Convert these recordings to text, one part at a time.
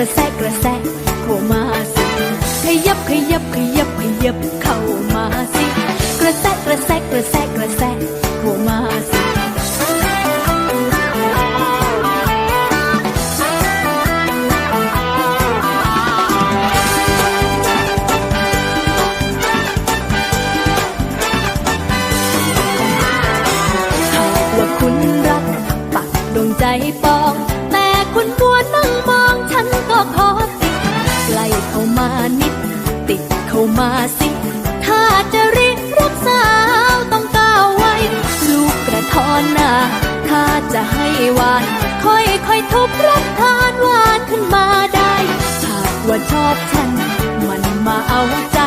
ระแสกระแสเข้ามาสิขยับขยับขยับขยับเข้ามาสิกระแสกระแสกระแสกระแสเข้ามาสิถ้าว่าคุณรักปักดวงใจป้อ คุณมัวนั่งมองฉันก็ขอติดใกล้เข้ามานิด ติดเข้ามาสิ ถ้าจะรีรักสาวต้องก้าวไว้ ลูกกระทอนหน้าถ้าจะให้หวาน ค่อยค่อยทุบรับทานหวานขึ้นมาได้หากว่าชอบฉัน มันมาเอาใจ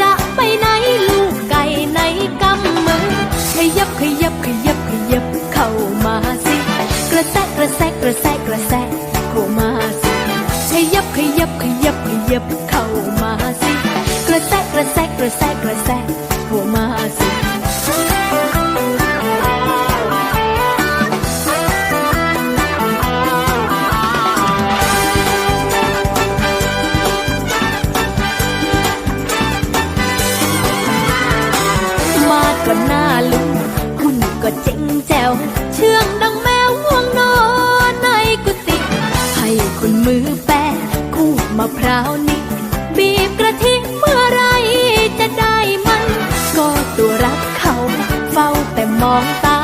จะไปไหนลูกไก่ในกำมือขยับขยับขยับขยับเข้ามาสิ ระแซกกระแซกกระแซกกระแซกเข้ามาสิขยับขยับขยับขยับเข้ามาสิกระแซกกระแซกกระแซกกระแซาวนี่บีบกระทิเมื่อไรจะได้มัน ก็ตัวรักเขาเฝ้าแต่มองตา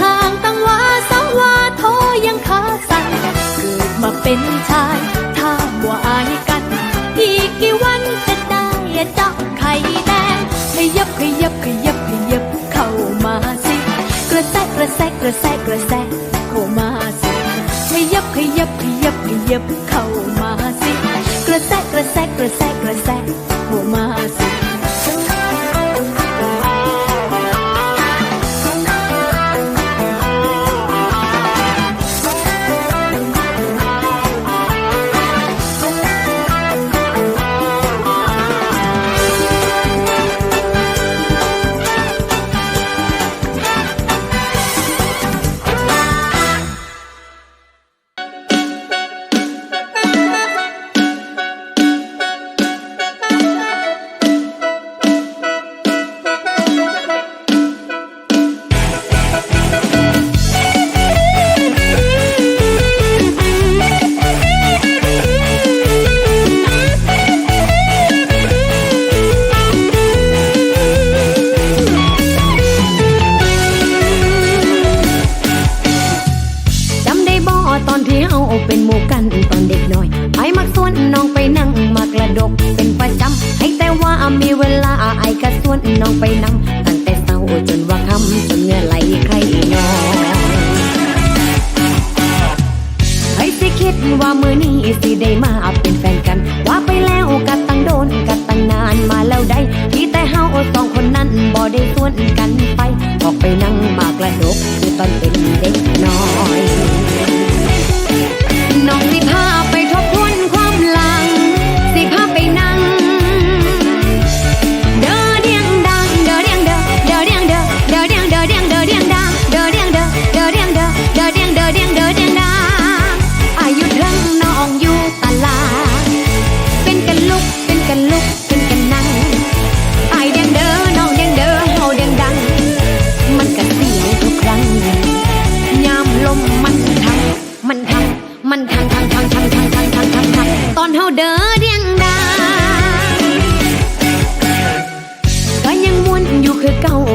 ห่างตั้งว่าสองว่าโทยังขาสั่นเกิดมาเป็นชายถ้ามัวอายกัน อีกกี่วันจะได้จาะไข่แดงขยับขยับขยับขยับเข้ามาสิกระแซะกระแซะกระแซะกระแซะเข้ามาสิขยับขยับขยับขยับเข้ามาสิ กระแซกกระแซกกระแซกกระแซกเข้ามา เป็นหมู่กันตอนเด็กน้อยไอ้มักสวนน้องไปนั่งมากระดก เป็นประจำให้แต่ว่ามีเวลาไอ้ก็ส่วนน้องไปนั่งตั้งแต่เช้าจนว่าค่ำจนเงื่อไหลใครนอนใครสิคิดว่ามือนี้สิได้มาเป็นแฟนกัน ว่าไปแล้วกัดตั้งโดนกัดตั้งนานมาแล้วได้ที่แต่เฮาสองคนนั้นบ่ได้ส่วนกันไป ออกไปนั่งมากระดกคือตอนเป็นเด็ก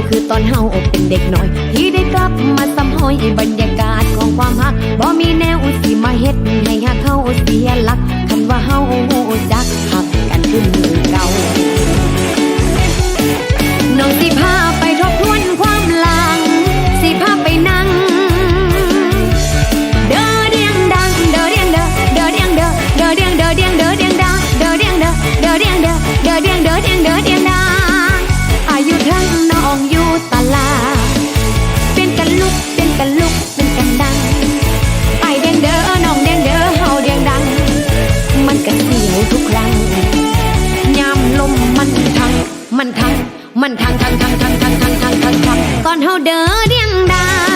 คือตอนเฮาเป็นเด็กน้อย ที่ได้กลับมาสัมห้อยบรรยากาศของความฮักบ่มีแนวสิมาเฮ็ดให้ฮักเฮาเสียหลัก คันว่าเฮาจักหักกันขึ้นคือเก่า มันทังมันทังทังทังทังทังทังทังก่อนเฮาเด้อเรียงดา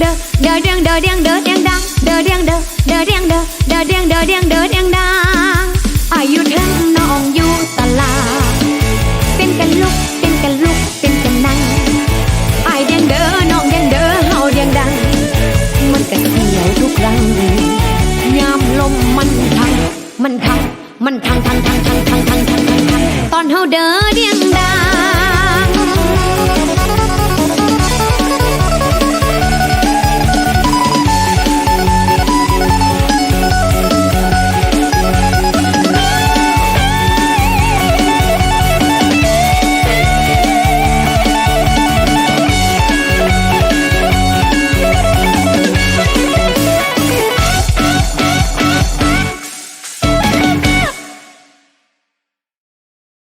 เดอเดียงเดอเดอเดียงเด้อเดียงเด้อเดียงดังเด้อเดียงเด้อเด้อเดียงเด้อเด้อเดียงเด้อเดียงเด้อเดียงดังอายุเทิงน้องอยู่ตลาดเป็นกันลุกเป็นกันลุกเป็นกันนั่งอายเดียงเด้อน้องเดียงเด้อเฮาเดียงดังมันกันเขียวทุกครั้งยามลมมันทังมันทังมันทังทังทังทังทังทังทังทังตอนเฮาเดินเดียงดา